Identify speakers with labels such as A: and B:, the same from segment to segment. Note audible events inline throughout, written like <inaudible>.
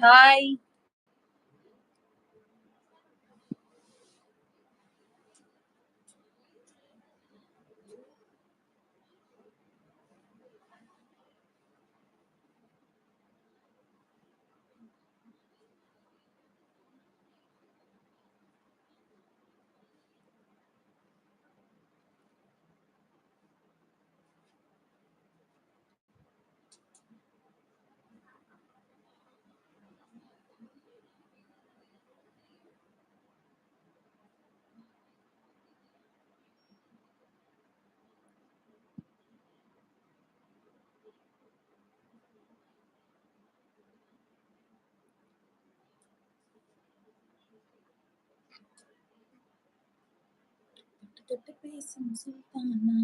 A: Hi. தொட்டு பேசும் Sultana.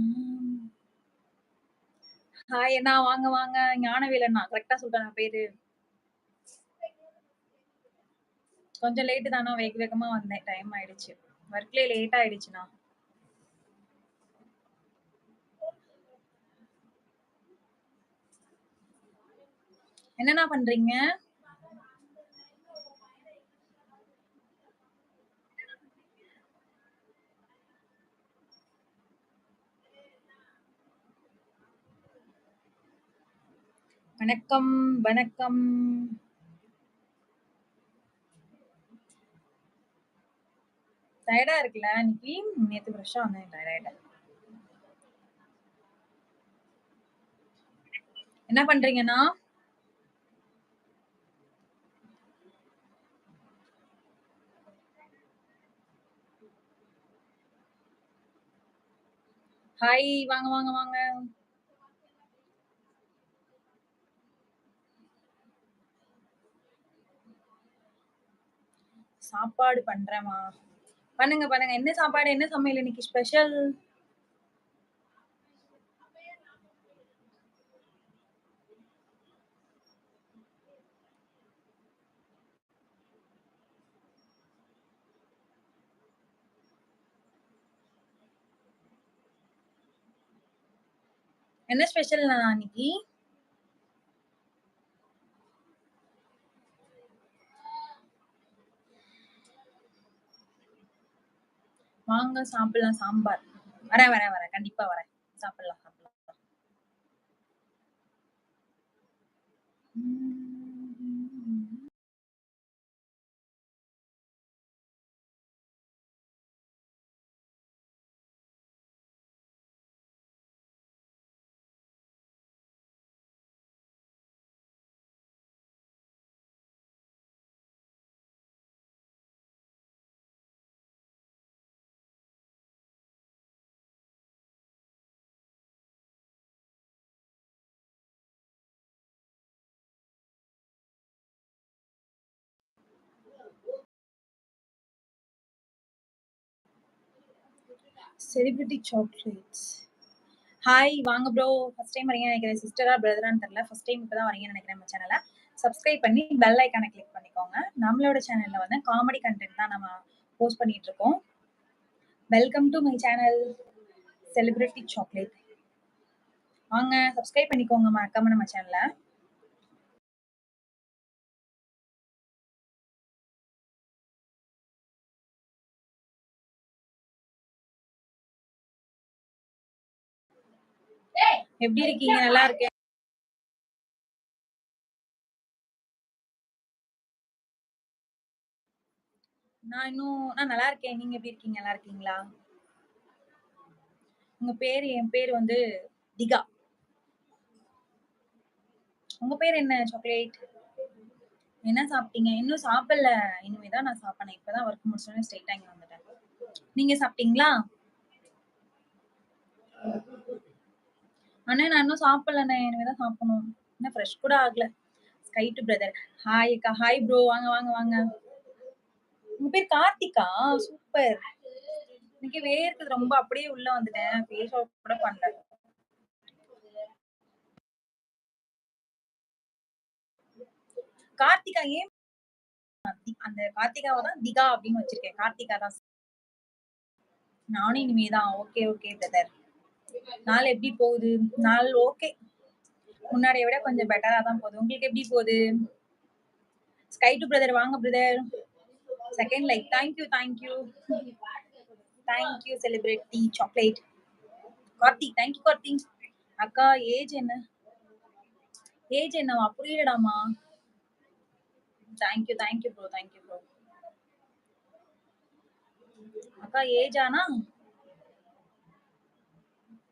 A: Hi அண்ணா வாங்க வாங்க. ஞானவேலண்ணா அண்ணா. கரெக்ட்டா சொல்ட்டேனா பேரு? கொஞ்சம் லேட்டு தானா வேக வேகமா வந்தேன். டைம் ஆயிடுச்சு. ஒர்க்லயே லேட் ஆயிடுச்சுண்ணா. என்னண்ணா பண்றீங்க? வணக்கம், வணக்கம். டயர்டா இருக்குல்ல இன்னைக்கு? நேத்து ஃப்ரெஷ்ஷா வந்தேன். டயர்ட் என்ன பண்றீங்கன்னா ஹாய். வாங்க, வாங்க, வாங்க. சாப்பாடு பண்றேமா பண்ணுங்க, பண்ணுங்க. என்ன சாப்பாடு? என்ன சமையல் இன்னைக்கு ஸ்பெஷல்? என்ன ஸ்பெஷல் அன்னைக்கு வாங்க சாப்பிடலாம் சாம்பார். வரேன், வரேன், வரேன். கண்டிப்பா வரேன். சாப்பிடலாம், சாப்பிடலாம். Celebrity chocolates. ஹாய் வாங்க ப்ரோ. ஃபர்ஸ்ட் டைம் வரீங்கன்னு நினைக்கிறேன் சிஸ்டரா, பிரதரான்னு தெரியல. ஃபர்ஸ்ட் டைம் இப்போ தான் வரீங்கன்னு நினைக்கிறேன் நம்ம சேனலை சப்ஸ்கிரைப் பண்ணி பெல் ஐக்கானை கிளிக் பண்ணிக்கோங்க. நம்மளோட சேனலில் வந்து காமெடி கன்டென்ட் தான் நம்ம போஸ்ட் பண்ணிட்டு இருக்கோம். Welcome to my channel celebrity chocolate. வாங்க சப்ஸ்கிரைப் பண்ணிக்கோங்க மறக்காம நம்ம சேனலை எப்படி இருக்கீங்க? நல்லா இருக்கேன். நான் இன்னும் நான் நல்லா இருக்கேன். நீங்க எப்படி இருக்கீங்க? நல்லா இருக்கீங்களா? உங்க பேரு என் பேர் வந்து திகா. உங்க பேர் என்ன சாக்லேட்? என்ன சாப்பிட்டீங்க? இன்னும் சாப்பிடல. இனிமே தான் நான் சாப்பிடணும். இப்பதான் ஒர்க் முடிச்சோனே ஸ்ட்ரெயிட்டா இங்க வந்துட்டேன். நீங்க சாப்பிட்டீங்களா? அண்ணே நான் இன்னும் சாப்பிடலண்ணே. இனிமே தான் சாப்பிடணும். இன்னும் ஃப்ரெஷ் கூட ஆகல. Sky brother. ஹாய் அக்கா. Hi bro. வாங்க, வாங்க, வாங்க. உங்க பேர் கார்த்திகா? சூப்பர். இன்னைக்கு வேர்க்குது ரொம்ப அப்படியே உள்ள வந்துட்டேன். ஃபேஸ் வாஷ் கூட பண்ணல. கார்த்திகா ஏன் அந்த கார்த்திகாவை தான் திகா அப்படின்னு வச்சிருக்கேன். கார்த்திகா தான். நானும் இனிமே தான். Okay, okay brother. நாள் எப்படி போகுது? நாள் ஓகே. முன்னாடியை விட கொஞ்சம் பெட்டரா தான் போகுது. உங்களுக்கு எப்படி போகுது? ஸ்கை டு பிரதர் வாங்க brother second like thank you thank you thank you celebrity chocolate Karthik thank you Karthik அக்கா ஏஜ் என்ன? ஏஜ் என்னவா? புரியலடாமா? Thank you thank you bro thank you bro அக்கா ஏஜ் ஆனா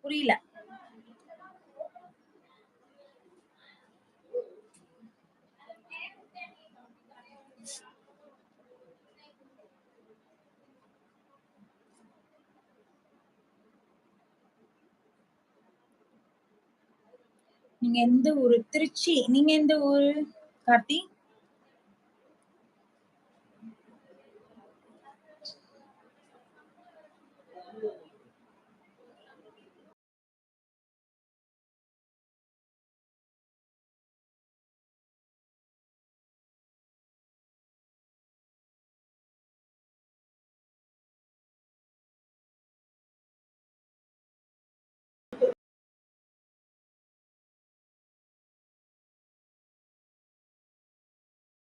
A: புரியல. நீங்க எந்த ஊரு? திருச்சி. நீங்க எந்த ஊரு கார்த்தி?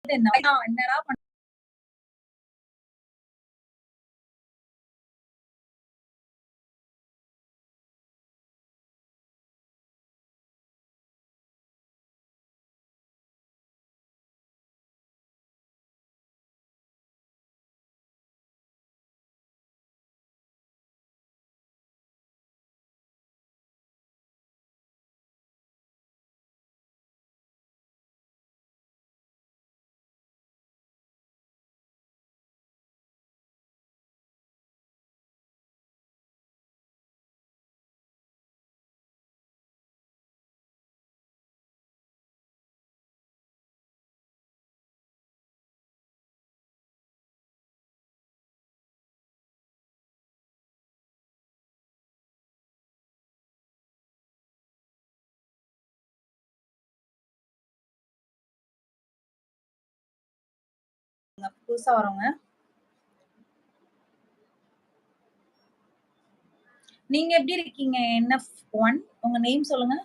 A: என்னடா பண்ண புதுசா வரவங்க. நீங்க எப்படி இருக்கீங்க? என்எஃப் ஒன் உங்க நேம் சொல்லுங்க.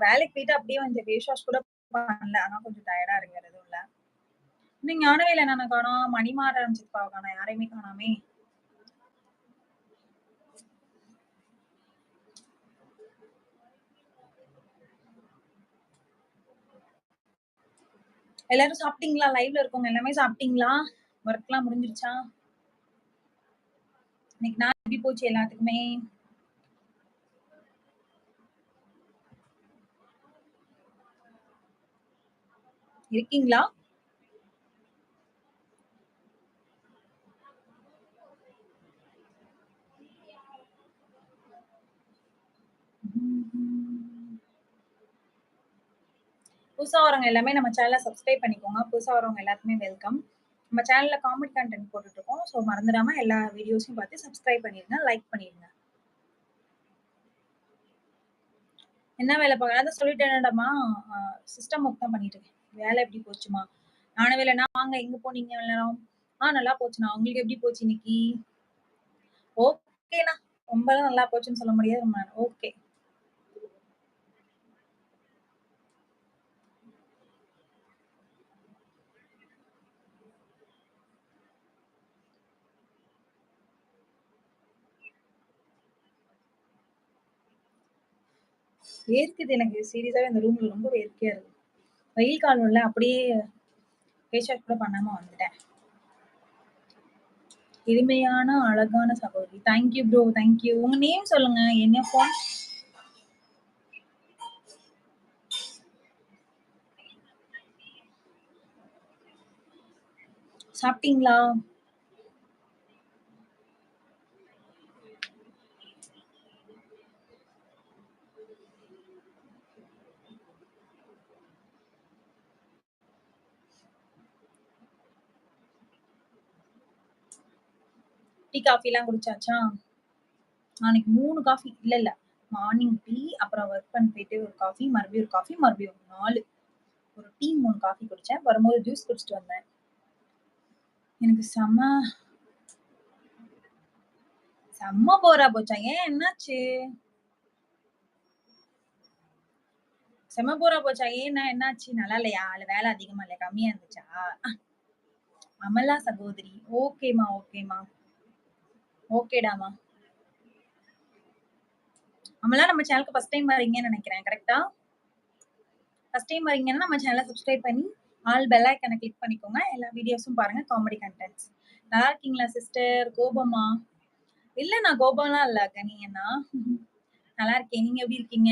A: வேலைக்கு போயிட்டு அப்படியே வந்து ஃபேஸ் வாஷ் கூட பண்ணல. ஆனா கொஞ்சம் டயர்டா இருக்கிறது இல்ல. இன்னும் ஞானவேல என்ன காணோம்? மணி மாற ஆரம்பிச்சிருப்பா காணோம். யாரையுமே காணாமே. எல்லாரும் சாப்பிட்டீங்களா? லைவ்ல இருக்கவங்க எல்லாமே சாப்பிட்டீங்களா? ஒர்க் எல்லாம் முடிஞ்சிருச்சா? இன்னைக்கு நான் எப்படி போச்சு எல்லாத்துக்குமே? இருக்கீங்களா? புதுசா வரவங்க எல்லாமே நம்ம சேனலை சப்ஸ்கிரைப் பண்ணிக்கோங்க. புதுசா வரவங்க எல்லாருக்குமே வெல்கம் நம்ம சேனல்ல காமெடி கண்டென்ட் போட்டுட்டு இருக்கோம் ஸோ மறந்துடாம எல்லா வீடியோஸையும் பார்த்து சப்ஸ்கிரைப் பண்ணிருங்க லைக் பண்ணிருங்க என்ன வேலை பார்க்கலாம் அதை சொல்லிட்டேன்டாமா சிஸ்டம் ஒர்க் தான் பண்ணிட்டு இருக்கேன். வேலை எப்படி போச்சுமா? நானும் வேலைனா வாங்க எங்க போனீங்க இவ்வளவு நேரம் ஆ நல்லா போச்சுண்ணா. உங்களுக்கு எப்படி போச்சு இன்னைக்கு? ஓகேண்ணா. ரொம்பலாம் நல்லா போச்சுன்னு சொல்ல முடியாது ரொம்ப ஓகே. வேர்க்குது எனக்கு. சீரியஸாவே அந்த ரூம்ல ரொம்ப வேர்க்கையா இருக்கு. வெயில் காலம்ல அப்படியே ஃபேஸ் கூட பண்ணாம வந்துட்டேன். இனிமையான அழகான சகோதரி. Thank you bro thank you உங்க நேம் சொல்லுங்க. என்ன ஃபோன் சாப்பிட்டீங்களா? டீ காஃபி எல்லாம் குடிச்சாச்சா நாளைக்கு மூணு காஃபி இல்ல இல்ல மார்னிங் டீ, அப்புறம் ஒர்க் பண்ணி போயிட்டு ஒரு காஃபி, மறுபடியும் ஒரு காஃபி, மறுபடியும் ஒரு நாலு ஒரு டீ மூணு காஃபி குடிச்சேன். வரும்போது ஜூஸ் குடிச்சிட்டு வந்தேன். எனக்கு செம்ம செம்ம போரா போச்சா? ஏன் என்னாச்சு? செம்ம போரா போச்சா? ஏன்னா என்னாச்சு? நல்லா இல்லையா? இல்ல வேலை அதிகமா இல்லையா? கம்மியா இருந்துச்சா? அமலா சகோதரி. ஓகேம்மா, ஓகேம்மா. ஓகேடாமா நம்மளாம் நம்ம சேனலுக்கு ஃபர்ஸ்ட் டைம் வரீங்கன்னு நினைக்கிறேன் கரெக்டா ஃபர்ஸ்ட் டைம் வரீங்கன்னா நம்ம சேனலை சப்ஸ்கிரைப் பண்ணி, ஆல் பெல் ஐக்கனை கிளிக் பண்ணிக்கோங்க. எல்லா வீடியோஸும் பாருங்க. Comedy contents. நல்லா இருக்கீங்களா சிஸ்டர்? கோபமா? இல்ல நான் கோபம்லாம் இல்ல கனி அண்ணா. நல்லா இருக்கேன். நீங்க எப்படி இருக்கீங்க?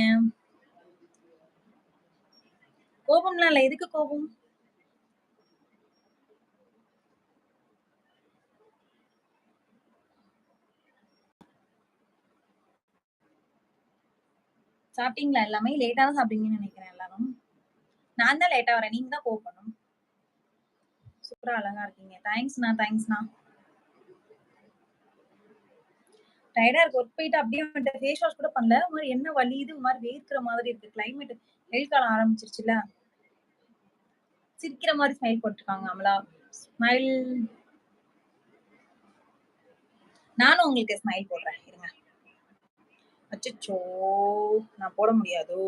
A: கோபம்லாம் இல்ல. எதுக்கு கோபம்? சாப்பிட்டீங்களா எல்லாமே? லேட்டா தான் சாப்பிட்டீங்கன்னு நினைக்கிறேன் எல்லாரும். நான் தான் லேட்டா வரேன். நீங்க தான் கோவப்படணும். சூப்பரா அழகா இருக்கீங்க. தேங்க்ஸ்ண்ணா, தேங்க்ஸ்ண்ணா. டயர்டா இருக்கு. ஒர்க் போயிட்டு அப்படியே வந்துட்டு ஃபேஸ் வாஷ் கூட பண்ணல. ஒரு என்ன வலி இது ஒரு மாதிரி வேர்க்கிற மாதிரி இருக்கு. கிளைமேட் வெயில் காலம் ஆரம்பிச்சிருச்சுல சிரிக்கிற மாதிரி ஸ்மைல் போட்டிருக்காங்க அமலா. ஸ்மைல் நானும் உங்களுக்கு ஸ்மைல் போடுறேன். இருங்க. அச்சோ நான் போட முடியாதோ?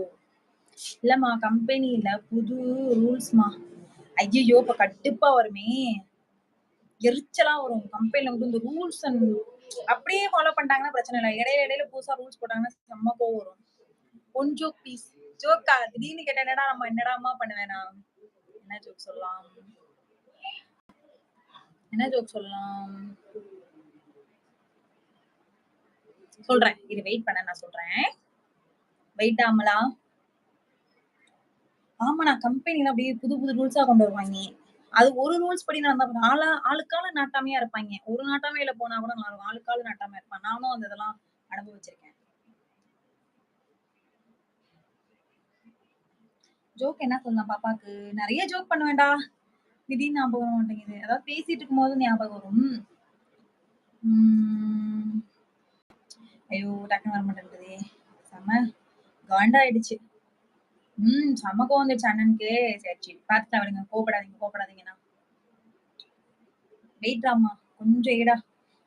A: இல்லம்மா கம்பெனில புது ரூல்ஸ்மா. ஐயோ இப்ப கட்டுப்பா வருமே! எரிச்சலா வரும். கம்பெனில வந்து இந்த ரூல்ஸ் அண்ட் அப்படியே ஃபாலோ பண்ணிட்டாங்கன்னா பிரச்சனை இல்ல. இடையில இடையில புதுசா ரூல்ஸ் போட்டாங்கன்னா செம்ம கோவம் வரும். ஒன் ஜோக் பீஸ் ஜோக்கா? திடீர்னு கேட்டா என்னடா நம்ம என்னடாமா பண்ணுவேனா என்ன ஜோக் சொல்லலாம்? என்ன ஜோக் சொல்லலாம்? சொல்றேன். இது வெயிட் பண்ண நான் சொல்றேன். வெயிட் ஆமலாம் ஆமா நான் கம்பெனில அப்படியே புது புது ரூல்ஸா கொண்டு வருவாங்க அது ஒரு ரூல்ஸ் படி நடந்தா ஆளா ஆளுக்கால நாட்டாமையா இருப்பாங்க ஒரு நாட்டாமையில போனா கூட நல்லாருக்கும். ஆளுக்கால நாட்டாமையா இருப்பான். நானும் அந்த இதெல்லாம் அனுபவிச்சிருக்கேன். ஜோக் என்ன சொல்லலாம் பாப்பாக்கு? நிறைய ஜோக் பண்ணுவேன்டா. திடீர்னு ஞாபகம் வர மாட்டேங்குது. அதாவது பேசிட்டு இருக்கும்போது ஞாபகம் வரும். ஐயோ! டக்குனு வர மாட்டேங்குதே. செம்ம காண்டாயிடுச்சு. ம். செம கோவம் வந்துருச்சு அண்ணனுக்கு. சரி, சரி. அவருங்க கோபப்படாதீங்க கோகப்படாதீங்கண்ணா வெயிட் ராமா கொஞ்சம் ஏடா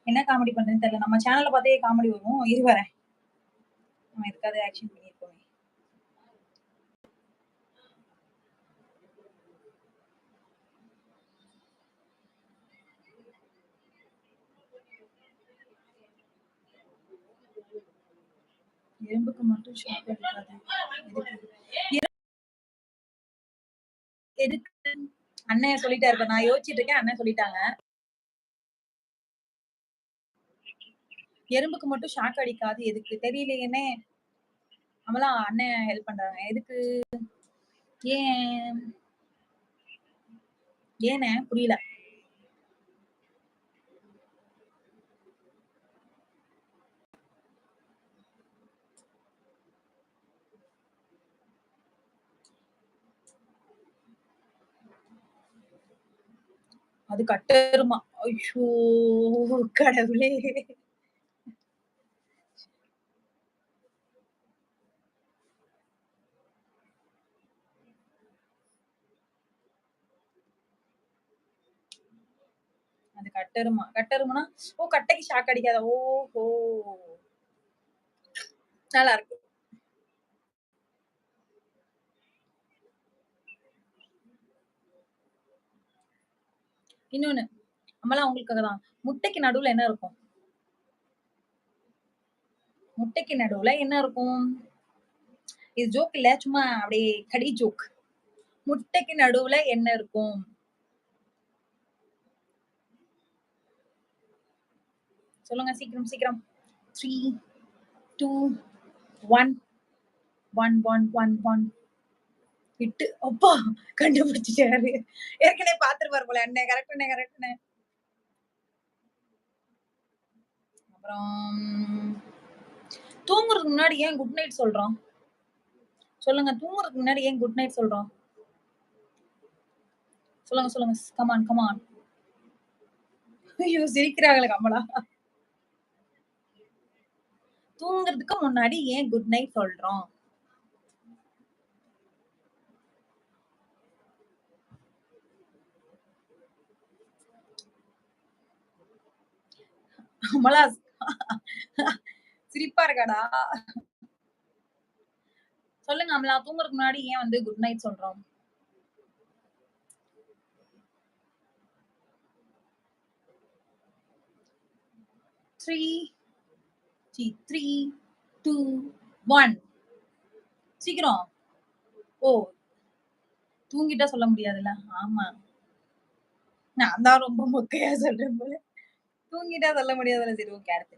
A: என்ன காமெடி பண்றேன்னு தெரியல. நம்ம சேனல்ல பார்த்தே காமெடி வரும். இரு வரேன். நம்ம எதுக்காவது ஆக்ஷன் எறும்புக்கு மட்டும் ஷாக் எடுக்காது எதுக்கு? அண்ணன் சொல்லிட்டே இருக்க நான் யோசிச்சுட்டு இருக்கேன். அண்ணன் சொல்லிட்டாங்க. எறும்புக்கு மட்டும் ஷாக் அடிக்காது எதுக்கு? தெரியலையேனே அமலா அண்ணன் ஹெல்ப் பண்றாங்க. எதுக்கு? ஏன்? ஏனே புரியல. அது கட்டருமா ஐயோ! கடவுளே! அது கட்டருமா கட்டருமானா ஓ! கட்டைக்கு ஷாக் அடிக்காதா? ஓஹோ! நல்லா இருக்கு. இன்னொன்னு. அமலா உங்களுக்காக தான். முட்டைக்கு நடுவுல என்ன இருக்கும்? முட்டைக்கு நடுவுல என்ன இருக்கும்? இது ஜோக் இல்ல. சும்மா அப்படியே கடி ஜோக். முட்டைக்கு நடுவுல என்ன இருக்கும்? சொல்லுங்க சீக்கிரம், சீக்கிரம். 3, 2, 1. 1, 1, 1, 1. விட்டு அப்பா! கண்டுபிடிச்சிட்டாரு ஏற்கனவே பாத்துருப்பாரு போல அண்ணன். கரெக்ட்டுண்ணே, கரெக்ட்ண்ணே அப்புறம் தூங்குறதுக்கு முன்னாடி ஏன் குட் நைட் சொல்றோம்? சொல்லுங்க. தூங்குறதுக்கு முன்னாடி ஏன் குட் நைட் சொல்றோம்? சொல்லுங்க, சொல்லுங்க. கமான் கமான் ஐயோ! சிரிக்கிறாங்களே கமலா. தூங்குறதுக்கு முன்னாடி ஏன் குட் நைட் சொல்றோம்? அமலா <laughs> சிரிப்பா இருக்காடா? சொல்லுங்க அமலா, தூங்குறதுக்கு முன்னாடி ஏன் வந்து குட் நைட் சொல்றோம்? த்ரீ த்ரீ டூ ஒன் சீக்கிரம். ஓ தூங்கிட்டா சொல்ல முடியாதுல்ல? ஆமா. நான் தான் ரொம்ப மொக்கையா சொல்றேன் போல. தூங்கிட்டா சொல்ல முடியாதுல்ல சரி ஓகே அடுத்து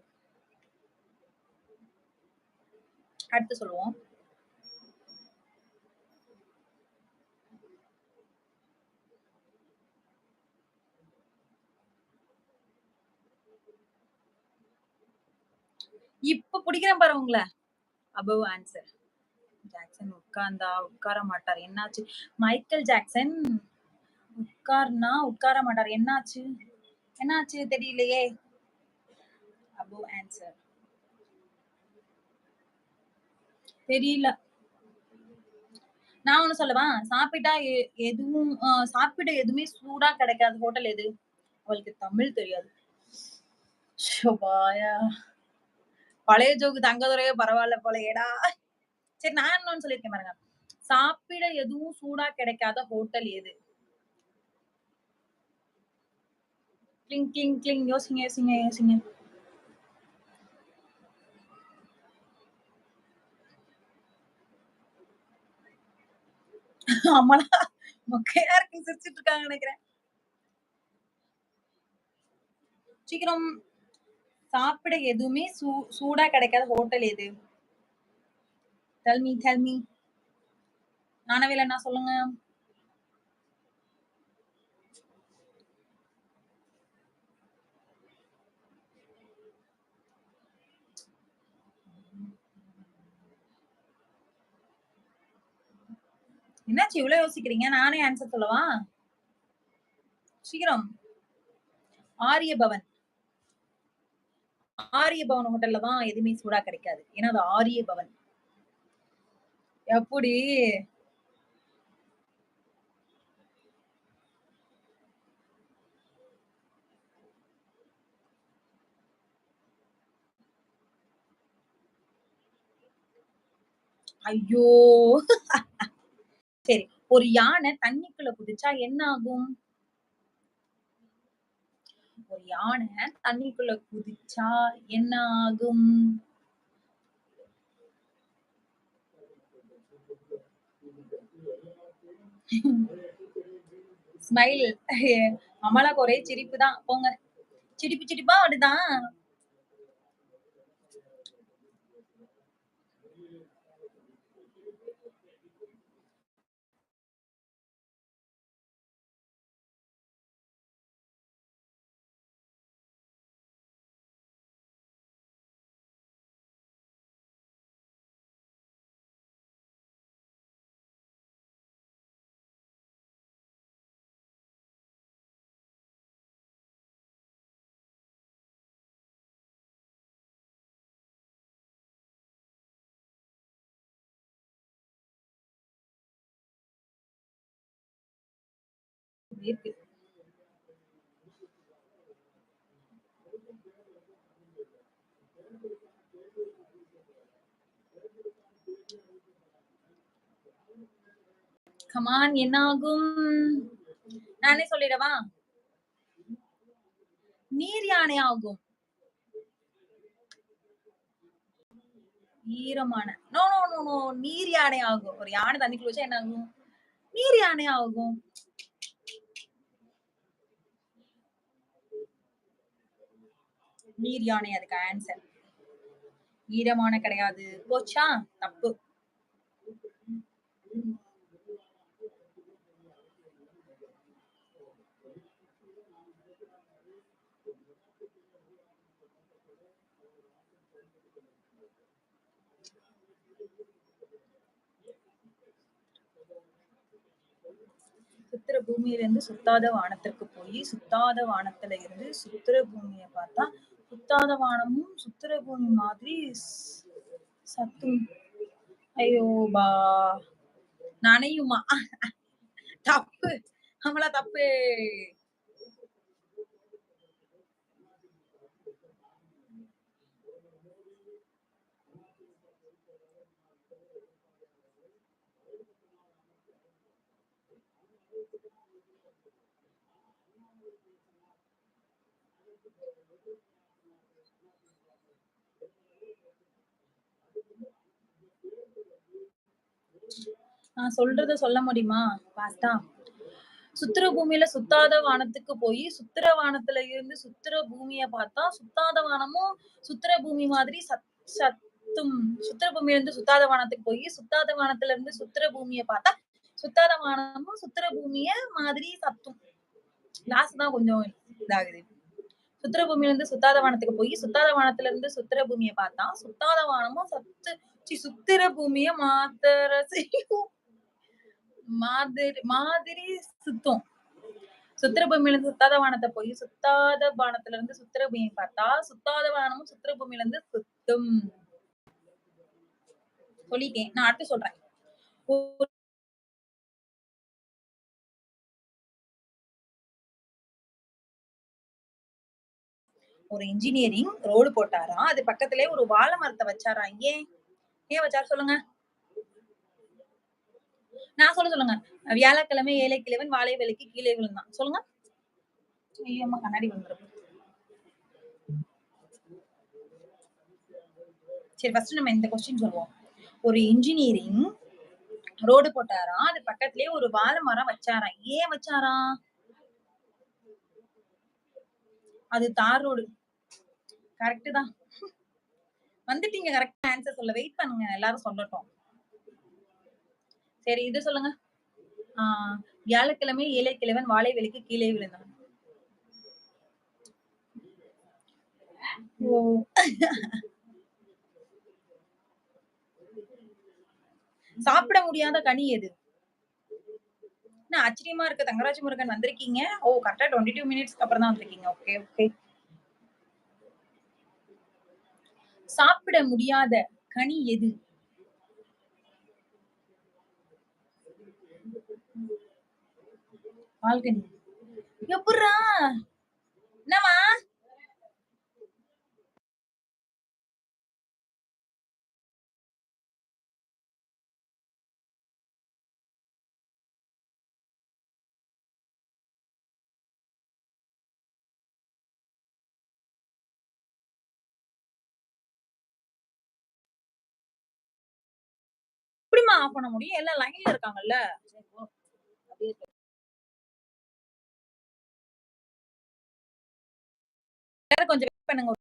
A: அடுத்து சொல்லுவோம். இப்ப பிடிக்கிறேன் பாரு உங்கள. அபவ் ஆன்சர் ஜாக்சன் உட்கார்ந்தா உட்கார மாட்டார். என்னாச்சு? மைக்கேல் ஜாக்சன் உட்கார்னா உட்கார மாட்டார். என்னாச்சு? என்னாச்சு தெரியலையே. அபோ ஆன்சர் தெரியல. நான் ஒண்ணு சொல்லவா? சாப்பிட்டா எ- எதுவும் சாப்பிட எதுவுமே சூடா கிடைக்காத. ஹோட்டல் எது? அவளுக்கு தமிழ் தெரியாது. பழைய ஜோக்கு தங்கதுரையே பரவாயில்ல போலயேடா. சரி நான் இன்னொன்னு சொல்லியிருக்கேன் பாருங்க. சாப்பிட எதுவும் சூடா கிடைக்காத ஹோட்டல் எது? கிளிங் கிளிங் கிளிங் யோசிங்க யோசிங்க யோசிங்க ஆமாடா மொக்கையா இருக்கு சிரிச்சிட்டு இருக்காங்க நினைக்கிறேன் சீக்கிரம் சாப்பிட எதுவுமே சூ சூடா கிடைக்காத ஹோட்டல் எது டெல் மீ டெல் மீ நானவேல என்ன சொல்லுங்க என்னாச்சு இவ்வளவு யோசிக்கிறீங்க? நானே ஆன்சர் சொல்லவா? சீக்கிரம். ஆரியபவன். ஆரியபவன் ஹோட்டல்ல தான் எதுவுமே சூடா கிடைக்காது. ஏன்னா அது ஆரியபவன். எப்படி? ஐயோ! <laughs> சரி ஒரு யானை தண்ணிக்குள்ள குதிச்சா என்ன ஆகும்? ஒரு யானை தண்ணிக்குள்ள குதிச்சா என்ன ஆகும்? ஸ்மைல் அமலாக்கு ஒரே சிரிப்பு தான் போங்க. சிரிப்பு சிரிப்பா அப்படிதான் இருக்கு. கமான் என்ன ஆகும் நானே சொல்லிடவா? நீர் யானை ஆகும். ஈரமான. நோ நோ நோ நோ நீர் யானை ஆகும். ஒரு யானை தண்ணிக்குள்ள வச்சா என்ன ஆகும் நீர் யானை ஆகும். நீர் யானை அதுக்கு ஆன்சர் ஈரமான கிடையாது. போச்சா? தப்பு. சுத்திர பூமியில இருந்து சுத்தாத வானத்திற்கு போய் சுத்தாத வானத்துல இருந்து சுத்திர பூமியை பார்த்தா புத்தாத வானமும் சுத்திர பூமி மாதிரி சத்தும். ஐயோ பா. நனையுமா? தப்பு. நம்மளா தப்பு. நான் சொல்றத சொல்ல முடியுமா? பாஸ்டா சுத்திர பூமியில சுத்தாத வானத்துக்கு போய் சுத்திர வானத்துல இருந்து சுத்திர பூமிய பார்த்தா சுத்தாத வானமும் சுத்திர பூமி மாதிரி சத் சத்தும். சுத்திர பூமியில இருந்து சுத்தாத வானத்துக்கு போய் சுத்தாத வானத்துல இருந்து சுத்திர பூமிய பார்த்தா சுத்தாத வானமும் சுத்திர பூமிய மாதிரி சத்தும். லாஸ்ட் தான் கொஞ்சம் இதாகுது. சுத்திர பூமியில இருந்து சுத்தாத வானத்துக்கு போய் சுத்தாத வானத்துல இருந்து சுத்திர பூமிய பார்த்தா சுத்தாத வானமும் சத்து. சுத்திர பூமிய மாத்தர செய்யும் மாதிரி மாதிரி சுத்தும். சுத்திர பூமியில இருந்து சுத்தாத வானத்தை போய் சுத்தாத வானத்துல இருந்து சுத்திர பூமியை பார்த்தா சுத்தாத வானமும் சுத்திர பூமியில இருந்து சுத்தும். சொல்லிட்டேன். நான் அடுத்து சொல்றேன். ஒரு ஒரு இன்ஜினியரிங் ரோடு போட்டாராம் அது பக்கத்திலே ஒரு வாழை மரத்தை வச்சாராம் ஏன்? ஏன் வச்சாரு சொல்லுங்க. நான் சொல்ல சொல்லுங்க. வியாழக்கிழமை ஏழை கிழவன் வாழை வேலைக்கு கீழே விழுந்தான். சொல்லுங்க. ஐயோ கண்ணாடி வந்துடும் சரி ஃபர்ஸ்ட் நம்ம இந்த கொஸ்டின் சொல்லுவோம். ஒரு இன்ஜினியரிங் ரோடு போட்டாராம். அது பக்கத்துலயே ஒரு வாழை மரம் வச்சாராம். ஏன் வச்சாராம்? அது தார் ரோடு கரெக்ட் தான். வந்துட்டீங்க கரெக்ட் ஆன்சர் சொல்ல. வெயிட் பண்ணுங்க. எல்லாரும் சொல்லட்டும். சரி இது சொல்லுங்க. ஆஹ் வியாழக்கிழமை ஏழை கிழவன் வாழை வேலைக்கு கீழே விழுந்தான். ஓ. சாப்பிட முடியாத கனி எது? என்ன ஆச்சரியமா இருக்கு தங்கராஜ் முருகன் வந்திருக்கீங்க? ஓ கரெக்டா டுவெண்ட்டி டூ மினிட்ஸ்க்கு அப்புறம் தான் வந்திருக்கீங்க. Okay okay. சாப்பிட முடியாத கனி எது? பால்கனி. எப்பட்றா என்னம்மா? எப்படிம்மா ஆஃப் பண்ண முடியும்? எல்லாம் லைன்ல இருக்காங்கல்ல. கொஞ்சம் வெயிட் பண்ணுங்க.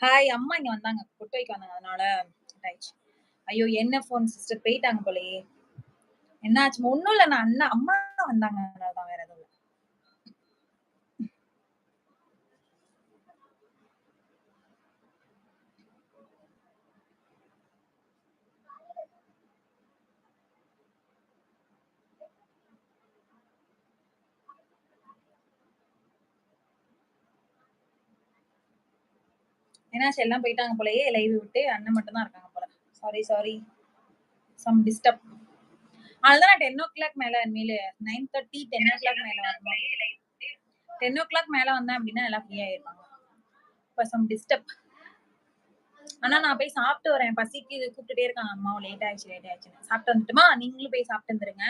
A: ஹாய் அம்மா இங்க வந்தாங்க. கொட்டு வைக்க வந்தாங்க. அதனால ஐயோ! என்ன ஃபோன் சிஸ்டர் போயிட்டாங்க போலயே! என்னாச்சு? ஒன்னும் இல்ல. நான் அண்ணா அம்மா வந்தாங்க. அதனாலதான் வேற எதுவும் இல்ல. என்னாச்சு? எல்லாம் போயிட்டாங்க போலயே லைவ் விட்டு. அண்ணன் மட்டும் தான் இருக்காங்க போல. Sorry, sorry. Some disturb. அதனால நான் டென் ஓ கிளாக் மேல இனிமேலு 9:30, 10:00 மேல வரணும். 10:00 மேல வந்தேன் அப்படின்னா எல்லாம் ஃப்ரீ ஆயிருவாங்க. இப்போ சம் டிஸ்டர்ப். ஆனா நான் போய் சாப்பிட்டு வரேன். பசிக்கு கூப்பிட்டுட்டே இருக்காங்க அம்மாவும் லேட் ஆயிடுச்சு, லேட் ஆயிடுச்சுன்னு. சாப்பிட்டு வந்துட்டுமா? நீங்களும் போய் சாப்பிட்டு வந்துருங்க.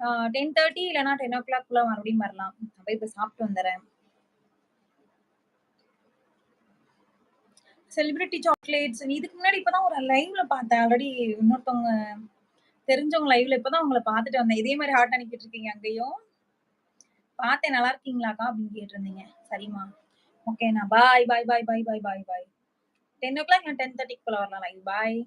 A: ஆ 10:30 இல்லன்னா 10:00க்குள்ள மறுபடியும் வரலாம். நான் போய் இப்போ சாப்பிட்டு வந்துடுறேன் செலிபிரிட்டி சாக்லேட்ஸ் இதுக்கு முன்னாடி இப்பதான் ஒரு லைவ்ல பார்த்தேன். ஆல்ரெடி இன்னொருத்தவங்க தெரிஞ்சவங்க லைவ்ல இப்பதான் உங்கள பார்த்துட்டு வந்தேன். இதே மாதிரி ஹார்ட் அனுப்பிட்டு இருக்கீங்க அங்கேயும். பார்த்தேன் நல்லா இருக்கீங்களாக்கா? அப்படின்னு கேட்டிருந்தீங்க. சரிம்மா. ஓகேண்ணா. Bye, bye, bye, bye, bye, bye, பாய். 10:00 இல்ல 10:30க்குள்ள வரலாம் லைவ். பாய்.